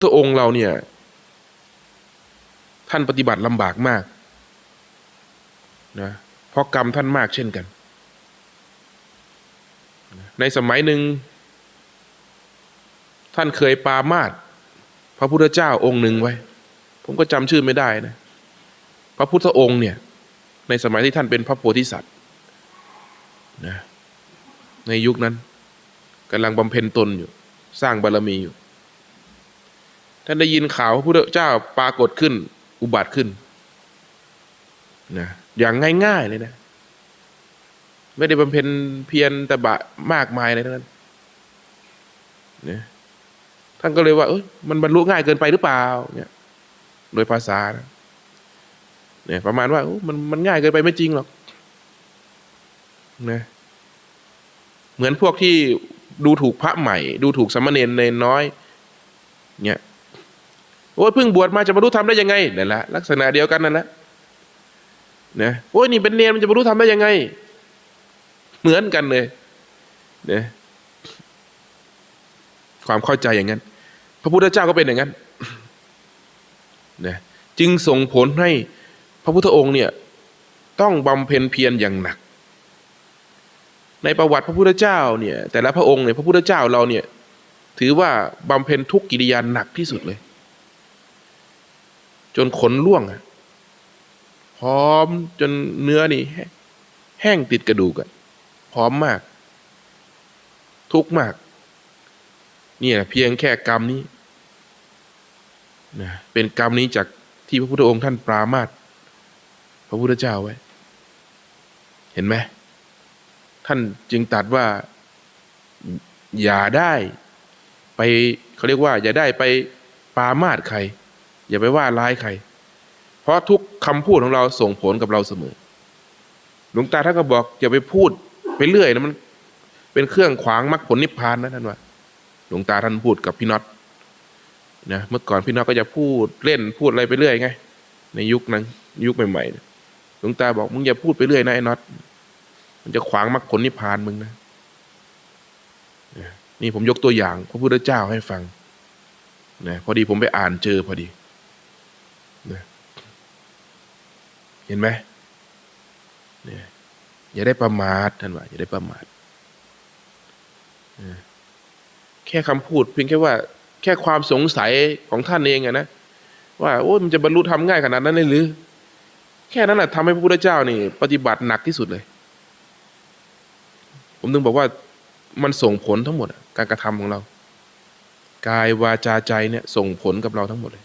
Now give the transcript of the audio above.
ตัวองค์เราเนี่ย ท่านปฏิบัติลำบากมากนะเพราะกรรมท่านมากเช่นกัน ในสมัยหนึ่ง ท่านเคยปามาสพระพุทธเจ้าองค์หนึ่งไว้ ผมก็จำชื่อไม่ได้นะ พระพุทธองค์เนี่ย ในสมัยที่ท่านเป็นพระโพธิสัตว์นะในยุคนั้นกำลังบำเพ็ญตนอยู่ สร้างบารมีอยู่ ท่านได้ยินข่าวพระพุทธเจ้าปรากฏขึ้น อุบัติขึ้นนะอย่างง่ายๆเลยนะ ไม่ได้บำเพ็ญเพียรแต่บะมากมายเลยทั้งนั้นนะท่านก็เลยว่า เอ้ยมันบรรลุง่ายเกินไปหรือเปล่าเนี่ยโดยภาษานะเนี่ยประมาณว่ามันมันง่ายเกินไปไม่จริงหรอกนะเหมือนพวกที่ดูถูกพระใหม่ ดูถูกสามเณรในน้อย เนี่ย โอ้ยเพิ่งบวชมาจะบรรลุธรรมได้ยังไงนั่นแหละลักษณะเดียวกันนั่นแหละนะโอ้ยนี่เป็นเนรมันจะบรรลุธรรมได้ยังไง เหมือนกันเลยเนี่ยความเข้าใจอย่างนั้น พระพุทธเจ้าก็เป็นอย่างนั้นนะจึงส่งผลให้พระพุทธองค์เนี่ยต้องบำเพ็ญเพียรอย่างหนัก ในประวัติพระพุทธเจ้าเนี่ยแต่ละพระองค์เนี่ยพระพุทธเจ้าเราเนี่ยถือว่าบำเพ็ญทุกกิริยาหนักที่สุดเลย จนขนล่วงอะพร้อมจนเนื้อนี่ แห้งติดกระดูกอะพร้อมมาก ทุกมากเนี่ยเพียงแค่กรรมนี้นะเป็นกรรมนี้จากที่พระพุทธองค์ท่านปรามาสพระพุทธเจ้าไว้ เห็นไหมท่านจึงตัดว่าอย่าได้ ไปเขาเรียกว่า อย่าได้ไปปรามาสใคร อย่าไปว่าร้ายใคร เพราะทุกคำพูดของเราส่งผลกับเราเสมอ หลวงตาท่านก็บอกอย่าไปพูดไปเรื่อยนะมัน เป็นเครื่องขวางมรรคผลนิพพานนะท่านว่า หลวงตาท่านพูดกับพี่น็อตนะเมื่อก่อนพี่น็อตก็จะพูดเล่นพูดอะไรไปเรื่อยไง ในยุคนั้นยุคใหม่ๆหลวงตาบอกมึงอย่าพูดไปเรื่อยนะไอ้น็อตมันจะขวางมรรคผลนิพพานมึงนะนี่ผมยกตัวอย่างพระพุทธเจ้าให้ฟังนะพอดีผมไปอ่านเจอพอดี เห็นไหมเนี่ยอย่าได้ประมาทท่านว่าอย่าได้ประมาทแค่คำพูดเพียงแค่ว่า แค่ความสงสัยของท่านเองอะนะว่าโอ้มันจะบรรลุทำง่ายขนาดนั้นเลยหรือ แค่นั้นแหละทำให้พระพุทธเจ้านี่ ปฏิบัติหนักที่สุดเลย ผมถึงบอกว่ามันส่งผลทั้งหมด การกระทำของเรา กายวาจาใจเนี่ย ส่งผลกับเราทั้งหมดเลย